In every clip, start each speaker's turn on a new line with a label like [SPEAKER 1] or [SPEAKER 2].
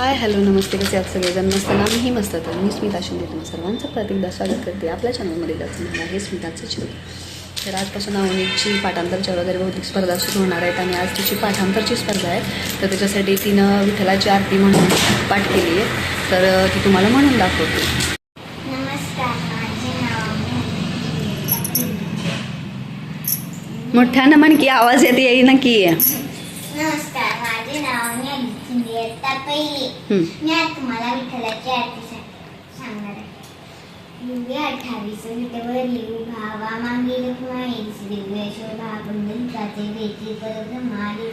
[SPEAKER 1] Hi hello नमस्ते कसे आहात सगळेजण? मस्त ना? मस्त तर मी स्मिता शिंदे तुम्हा सर्वांचं प्रतिकदा स्वागत करते आपल्या चॅनलमध्ये मला आहे स्मिताचं चित्र तर आजपासून अवनीची पाठांतरच्या वगैरे बहुतेक स्पर्धा सुरू होणार आहेत आणि आज तिची पाठांतरची स्पर्धा आहे. तर त्याच्यासाठी तिनं विठ्ठलाची आरती म्हणून पाठ केली आहे. तर ती तुम्हाला म्हणून दाखवते. मोठ्यानं म्हण की आवाज येते येई ना की.
[SPEAKER 2] नमस्कार माझे नाव न्याली शिंदे इयत्ता पहिली. मी आज तुम्हाला विठ्ठलाची आरती सा- सांगणार आहे. युगे अठ्ठावीस विठ्ठवरी भावा मागे रखमाई दिव्य शोभा पुंडलिकाचे देती परब्रह्माली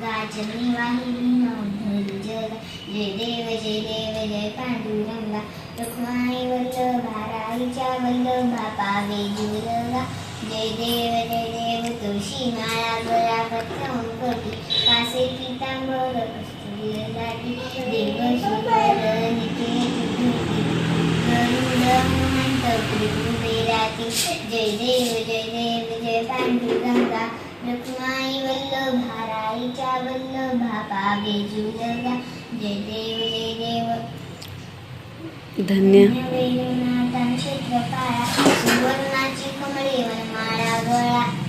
[SPEAKER 2] गाचनी वाहिनी नवधरी जग. जय देव जय देव जय पांडुरंगा. रखमाई वल्लभा राईच्या वल्लभा पावे जय देव जय देव तुळशी माळा गळा पत्र कासे पितांबर कस्तुरी देव सुंदर गरुड हनुमंत कृपेराती जय देव जय देव जय पांडुरंगा रखमाई वल्लभा राईच्या वल्लभा पावे जुलगा जय देव जय देव
[SPEAKER 1] धन्य.
[SPEAKER 2] वेणुनाथा क्षेत्रपाळा सुवर्णाची कमळे वनमाळा गळा.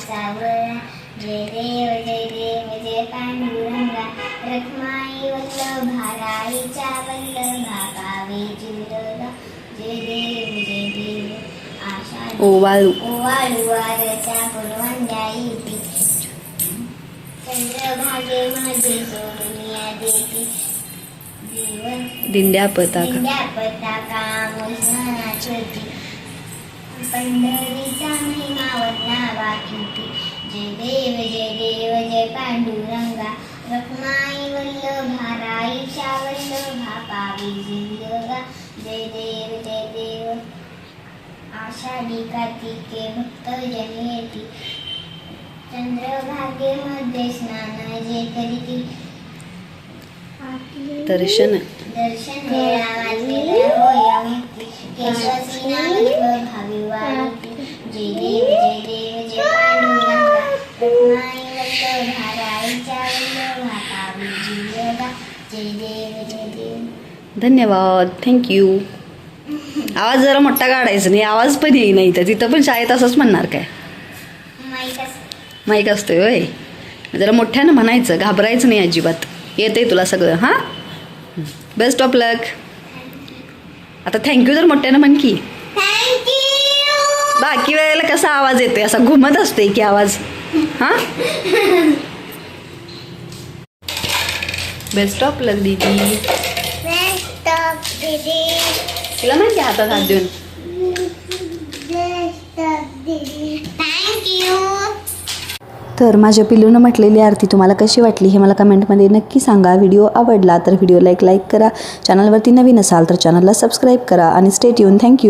[SPEAKER 2] सावळा जय देव जय देव जय पांडुरंगा. रखमाई वल्लभा राईच्या वल्लभा पावे जुलगा जय देव जय देव. आषाढ
[SPEAKER 1] ओवाळू.
[SPEAKER 2] ओवाळू वारच्या पुरवंद्याई चंद्रभागेमध्ये सोनिया देती. जीवन
[SPEAKER 1] दिंड्या पताका.
[SPEAKER 2] दिंड्या पताका मोजणाची पंढरीचा महिमा वदनावा कीर्ती जय देव जय देव जय पांडुरंगा रखमाई वल्लभा राईच्या वल्लभा पावी जिल्लगा जय देव जय देव आषाढी कार्तिके भक्त येती चंद्रभागेमध्ये स्नान जे करीती
[SPEAKER 1] दर्शन
[SPEAKER 2] दर्शन होय केशवाची नाम जय देव जय देव जय पांडुरंगा वल्लभा राईच्या वल्लभा जय देव जय देव
[SPEAKER 1] धन्यवाद थँक्यू आवाज जरा मोठा काढायचा नाही. आवाज पण येईल नाही तर तिथं पण शाळेत असंच म्हणणार काय?
[SPEAKER 2] माईक
[SPEAKER 1] माहीत असतोय होय. जरा मोठ्यानं म्हणायचं. घाबरायचं नाही अजिबात. येते तुला सगळं हां? बेस्ट ऑफ लक आता थँक्यू जर मोठ्यानं म्हण की. बाकी वेळेला कसा आवाज येतोय? असा घुमत असतोय की आवाज. हां? बेस्ट ऑफ लक दीदी.
[SPEAKER 2] बेस्ट ऑफ दीदी.
[SPEAKER 1] तिला म्हण की हातात हात देऊन?
[SPEAKER 2] बेस्ट ऑफ दीदी. थँक्यू
[SPEAKER 1] तर माझ्या पिल्लूनं म्हटलेली आरती तुम्हाला कशी वाटली हे मला कमेंटमध्ये नक्की सांगा. व्हिडिओ आवडला तर व्हिडिओला एक लाईक करा. चॅनलवरती नवीन असाल तर चॅनलला सबस्क्राईब करा. आणि स्टेट येऊन थँक्यू